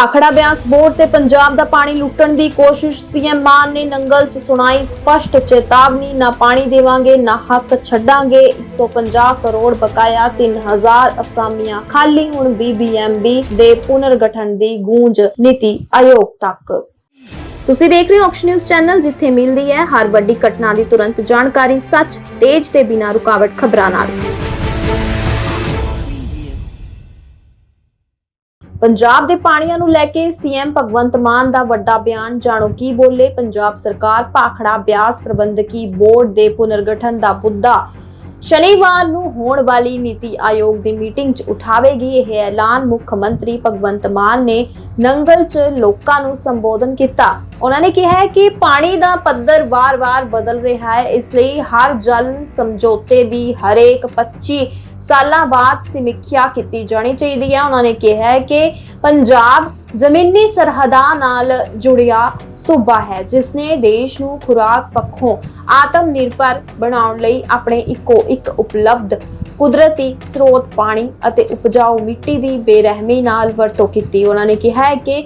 Bhakra Beas board ਤੇ ਪੰਜਾਬ ਦਾ ਪਾਣੀ ਲੁੱਟਣ ਦੀ ਕੋਸ਼ਿਸ਼, ਸੀਐਮ ਮਾਨ ਨੇ ਨੰਗਲ 'ਚ ਸੁਣਾਈ ਸਪਸ਼ਟ ਚੇਤਾਵਨੀ, ਨਾ ਪਾਣੀ ਦੇਵਾਂਗੇ, ਨਾ ਹੱਕ ਛੱਡਾਂਗੇ 150 ਕਰੋੜ ਬਕਾਇਆ 3000 ਅਸਾਮੀਆਂ ਖਾਲੀ, ਹੁਣ ਬੀਬੀਐਮਬੀ ਦੇ ਪੁਨਰਗਠਨ ਦੀ ਗੂੰਜ ਨੀਤੀ ਆਯੋਗ ਤੱਕ। ਤੁਸੀਂ ਦੇਖ ਰਹੇ ਹੋ ਔਕਸ਼ਨ ਨਿਊਜ਼ ਚੈਨਲ, ਜਿੱਥੇ ਮਿਲਦੀ ਹੈ ਹਰ ਵੱਡੀ ਘਟਨਾ ਦੀ ਤੁਰੰਤ ਜਾਣਕਾਰੀ, ਸੱਚ, ਤੇਜ਼ ਤੇ ਬਿਨਾਂ ਰੁਕਾਵਟ ਖਬਰਾਂ ਨਾਲ। ਪੰਜਾਬ ਦੇ ਪਾਣੀਆਂ ਨੂੰ ਲੈ ਕੇ ਸੀਐਮ ਭਗਵੰਤ ਮਾਨ ਦਾ ਵੱਡਾ ਬਿਆਨ, ਜਾਣੋ ਕੀ ਬੋਲੇ? ਪੰਜਾਬ ਸਰਕਾਰ ਭਾਖੜਾ ਬਿਆਸ ਪ੍ਰਬੰਧਕੀ ਬੋਰਡ ਦੇ ਪੁਨਰਗਠਨ ਦਾ ਮੁੱਦਾ ਸ਼ਨੀਵਾਰ ਨੂੰ ਹੋਣ ਵਾਲੀ ਨੀਤੀ ਆਯੋਗ ਦੀ ਮੀਟਿੰਗ 'ਚ ਉਠਾਵੇਗੀ ਇਹ ਐਲਾਨ ਮੁੱਖ ਮੰਤਰੀ ਭਗਵੰਤ ਮਾਨ ਨੇ ਨੰਗਲ 'ਚ ਲੋਕਾਂ ਨੂੰ ਸੰਬੋਧਨ ਕੀਤਾ। ਉਹਨਾਂ ਨੇ ਕਿਹਾ ਕਿ ਪਾਣੀ ਦਾ ਪੱਧਰ ਵਾਰ-ਵਾਰ ਬਦਲ ਰਿਹਾ ਹੈ, ਇਸ ਲਈ ਹਰ ਜਲ ਸਮਝੌਤੇ ਦੀ ਹਰੇਕ 25 ਸਾਲਾਂ ਬਾਅਦ ਸਮੀਖਿਆ ਕੀਤੀ ਜਾਣੀ ਚਾਹੀਦੀ ਹੈ। ਉਹਨਾਂ ਨੇ ਕਿਹਾ ਕਿ ਪੰਜਾਬ ਜ਼ਮੀਨੀ ਸਰਹੱਦਾਂ ਨਾਲ ਜੁੜਿਆ ਸੂਬਾ ਹੈ ਜਿਸ ਨੇ ਦੇਸ਼ ਨੂੰ ਖੁਰਾਕ ਪੱਖੋਂ ਆਤਮ ਨਿਰਭਰ ਬਣਾਉਣ ਲਈ ਆਪਣੇ ਇੱਕੋ ਇੱਕ ਉਪਲਬਧ ਕੁਦਰਤੀ ਸਰੋਤ ਪਾਣੀ ਅਤੇ ਉਪਜਾਊ ਮਿੱਟੀ ਦੀ ਬੇਰਹਿਮੀ ਨਾਲ ਵਰਤੋਂ ਕੀਤੀ। ਉਹਨਾਂ ਨੇ ਕਿਹਾ ਹੈ ਕਿ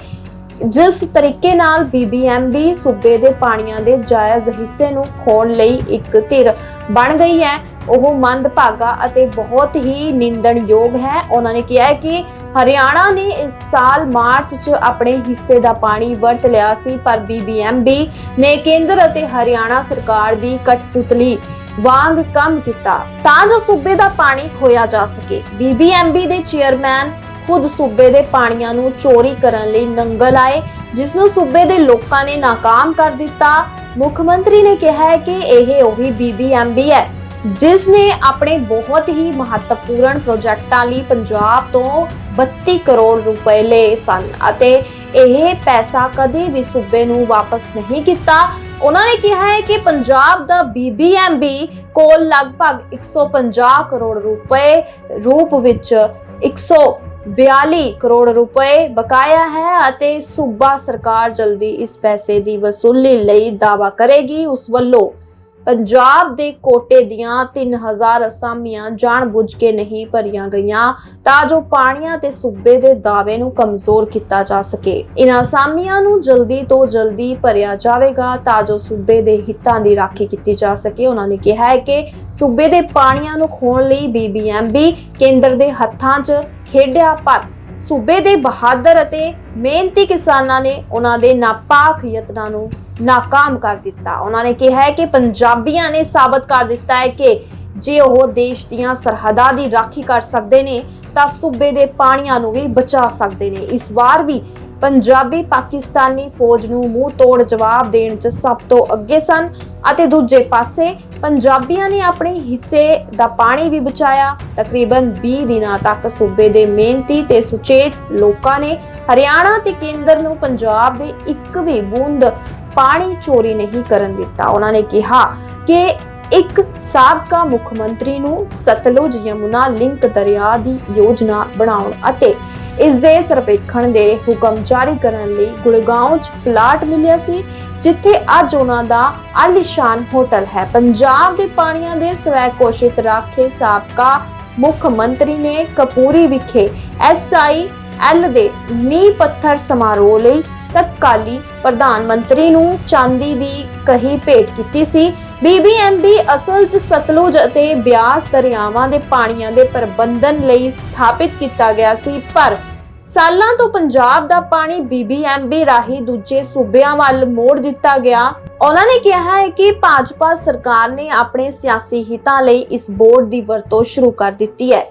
ਜਿਸ ਤਰੀਕੇ ਨਾਲ ਬੀਬੀਐਮਬੀ ਸੂਬੇ ਦੇ ਪਾਣੀਆਂ ਦੇ ਜਾਇਜ਼ ਹਿੱਸੇ ਨੂੰ ਖੋਣ ਲਈ ਇੱਕ ਧਿਰ ਬਣ ਗਈ ਹੈ, ਉਹ ਮੰਦਭਾਗਾ ਅਤੇ ਬਹੁਤ ਹੀ ਨਿੰਦਣਯੋਗ ਹੈ। ਉਹਨਾਂ ਨੇ ਕਿਹਾ ਹੈ ਕਿ ਹਰਿਆਣਾ ਨੇ ਇਸ ਸਾਲ ਮਾਰਚ 'ਚ ਆਪਣੇ ਹਿੱਸੇ ਦਾ ਪਾਣੀ ਵਰਤ ਲਿਆ ਸੀ, ਪਰ ਬੀਬੀਐਮਬੀ ਨੇ ਕੇਂਦਰ ਅਤੇ ਹਰਿਆਣਾ ਸਰਕਾਰ ਦੀ ਕਠਪੁਤਲੀ ਵਾਂਗ ਕੰਮ ਕੀਤਾ। ਤਾਂ ਜੋ ਸੂਬੇ ਦਾ ਪਾਣੀ ਖੋਇਆ ਜਾ ਸਕੇ। ਬੀਬੀਐਮਬੀ ਦੇ ਚੇਅਰਮੈਨ ਖੁਦ ਸੂਬੇ ਦੇ ਪਾਣੀਆਂ ਨੂੰ ਚੋਰੀ ਕਰਨ ਲਈ ਨੰਗਲ ਆਏ, ਜਿਸ ਨੂੰ ਸੂਬੇ ਦੇ ਲੋਕਾਂ ਨੇ ਨਾਕਾਮ ਕਰ ਦਿੱਤਾ। ਮੁੱਖ ਮੰਤਰੀ ਨੇ ਕਿਹਾ ਹੈ ਕਿ ਇਹ ਉਹੀ ਬੀਬੀਐਮਬੀ ਹੈ, ਜਿਸ ਨੇ ਆਪਣੇ ਬਹੁਤ ਹੀ ਮਹੱਤਵਪੂਰਨ ਪ੍ਰੋਜੈਕਟਾਂ ਲਈ ਪੰਜਾਬ ਤੋਂ 32 ਕਰੋੜ ਰੁਪਏ ਲਏ ਸਨ ਅਤੇ ਇਹ ਪੈਸਾ ਕਦੇ ਵੀ ਸੂਬੇ ਨੂੰ ਵਾਪਸ ਨਹੀਂ ਕੀਤਾ। ਉਹਨਾਂ ਨੇ ਕਿਹਾ ਹੈ ਕਿ ਪੰਜਾਬ ਦਾ ਬੀਬੀਐਮਬੀ ਕੋਲ ਲਗਭਗ 150 ਕਰੋੜ ਰੁਪਏ ਰੂਪ ਵਿੱਚ 142 ਕਰੋੜ ਰੁਪਏ ਬਕਾਇਆ ਹੈ ਅਤੇ ਸੂਬਾ ਸਰਕਾਰ ਜਲਦੀ ਇਸ ਪੈਸੇ ਦੀ ਵਸੂਲੀ ਲਈ ਦਾਅਵਾ ਕਰੇਗੀ। ਉਸ ਵੱਲੋਂ ਪੰਜਾਬ ਦੇ ਕੋਟੇ ਦੀਆਂ 3000 ਅਸਾਮੀਆਂ ਜਾਣਬੁੱਝ ਕੇ ਨਹੀਂ ਭਰੀਆਂ ਗਈਆਂ, ਤਾਂ ਜੋ ਪਾਣੀਆਂ ਤੇ ਸੂਬੇ ਦੇ ਦਾਅਵੇ ਨੂੰ ਕਮਜ਼ੋਰ ਕੀਤਾ ਜਾ ਸਕੇ। ਇਨ੍ਹਾਂ ਅਸਾਮੀਆਂ ਨੂੰ ਜਲਦੀ ਤੋਂ ਜਲਦੀ ਭਰਿਆ ਜਾਵੇਗਾ, ਤਾਂ ਜੋ ਸੂਬੇ ਦੇ ਹਿੱਤਾਂ ਦੀ ਰਾਖੀ ਕੀਤੀ ਜਾ ਸਕੇ। ਉਹਨਾਂ ਨੇ ਕਿਹਾ ਹੈ ਕਿ ਸੂਬੇ ਦੇ ਪਾਣੀਆਂ ਨੂੰ ਖੋਣ ਲਈ ਬੀਬੀਐਮਬੀ ਕੇਂਦਰ ਦੇ ਹੱਥਾਂ 'ਚ ਖੇਡਿਆ ਪਰ ਸੂਬੇ ਦੇ ਬਹਾਦਰ ਅਤੇ ਮਿਹਨਤੀ ਕਿਸਾਨਾਂ ਨੇ ਉਹਨਾਂ ਦੇ ਨਾਪਾਕ ਯਤਨਾਂ ਨੂੰ ਨਾਕਾਮ ਕਰ ਦਿੱਤਾ। ਉਹਨਾਂ ਨੇ ਕਿਹਾ ਹੈ ਕਿ ਪੰਜਾਬੀਆਂ ਨੇ ਸਾਬਤ ਕਰ ਦਿੱਤਾ ਹੈ ਕਿ ਜੇ ਉਹ ਦੇਸ਼ ਦੀਆਂ ਸਰਹੱਦਾਂ ਦੀ ਰਾਖੀ ਕਰ ਸਕਦੇ ਨੇ, ਤਾਂ ਸੂਬੇ ਦੇ ਪਾਣੀਆਂ ਨੂੰ ਵੀ ਬਚਾ ਸਕਦੇ ਨੇ। ਇਸ ਵਾਰ ਵੀ ਪੰਜਾਬੀ ਪਾਕਿਸਤਾਨੀ ਫੌਜ ਨੂੰ ਮੂੰਹ ਤੋੜ ਜਵਾਬ ਦੇਣ 'ਚ ਸਭ ਤੋਂ ਅੱਗੇ ਸਨ ਅਤੇ ਦੂਜੇ ਪਾਸੇ ਪੰਜਾਬੀਆਂ ਨੇ ਆਪਣੇ ਹਿੱਸੇ ਦਾ ਪਾਣੀ ਵੀ ਬਚਾਇਆ। ਤਕਰੀਬਨ 20 ਦਿਨਾਂ ਤੱਕ ਸੂਬੇ ਦੇ ਮਿਹਨਤੀ ਤੇ ਸੁਚੇਤ ਲੋਕਾਂ ਨੇ ਹਰਿਆਣਾ ਤੇ ਕੇਂਦਰ ਨੂੰ ਪੰਜਾਬ ਦੇ ਇੱਕ ਵੀ ਬੂੰਦ ਪਾਣੀ ਚੋਰੀ ਨਹੀਂ ਕਰਨ ਦਿੱਤਾ। ਉਹਨਾਂ ਨੇ ਕਿਹਾ ਕਿ ਇੱਕ ਸਾਬਕਾ ਮੁੱਖ ਮੰਤਰੀ ਨੂੰ ਸਤਲੁਜ ਯਮੁਨਾ ਲਿੰਕ ਦਰਿਆ ਦੀ ਯੋਜਨਾ ਬਣਾਉਣ ਅਤੇ ਇਸ ਦੇ ਸਰਵੇਖਣ ਦੇ ਹੁਕਮ ਜਾਰੀ ਕਰਨ ਲਈ ਗੁੜਗਾਉਂ 'ਚ ਪਲਾਟ ਮਿਲਿਆ ਸੀ, ਜਿੱਥੇ ਅੱਜ ਉਹਨਾਂ ਦਾ ਆਲੀਸ਼ਾਨ ਹੋਟਲ ਹੈ। ਪੰਜਾਬ ਦੇ ਪਾਣੀਆਂ ਦੇ ਸਵੈ ਘੋਸ਼ਿਤ ਰਾਖੇ ਸਾਬਕਾ ਮੁੱਖ ਮੰਤਰੀ ਨੇ ਕਪੂਰੀ ਵਿਖੇ ਐਸਆਈ ਐਲ ਦੇ ਨੀਂਹ ਪੱਥਰ ਸਮਾਰੋਹ ਲਈ ਤਤਕਾਲੀ ਪ੍ਰਧਾਨ ਮੰਤਰੀ ਨੂੰ ਚਾਂਦੀ ਦੀ ਕਹੀ ਭੇਟ ਕੀਤੀ ਸੀ। ਬੀਬੀਐਮਬੀ ਅਸਲ 'ਚ ਸਤਲੁਜ ਅਤੇ ਬਿਆਸ ਦਰਿਆਵਾਂ ਦੇ ਪਾਣੀਆਂ ਦੇ ਪ੍ਰਬੰਧਨ ਲਈ ਸਥਾਪਿਤ ਕੀਤਾ ਗਿਆ ਸੀ, ਪਰ ਸਾਲਾਂ ਤੋਂ ਪੰਜਾਬ ਦਾ ਪਾਣੀ ਬੀਬੀਐਮਬੀ ਰਾਹੀਂ ਦੂਜੇ ਸੂਬਿਆਂ ਵੱਲ ਮੋੜ ਦਿੱਤਾ ਗਿਆ। ਉਹਨਾਂ ਨੇ ਕਿਹਾ ਹੈ ਕਿ ਭਾਜਪਾ ਸਰਕਾਰ ਨੇ ਆਪਣੇ ਸਿਆਸੀ ਹਿੱਤਾਂ ਲਈ ਇਸ ਬੋਰਡ ਦੀ ਵਰਤੋਂ ਸ਼ੁਰੂ ਕਰ ਦਿੱਤੀ ਹੈ।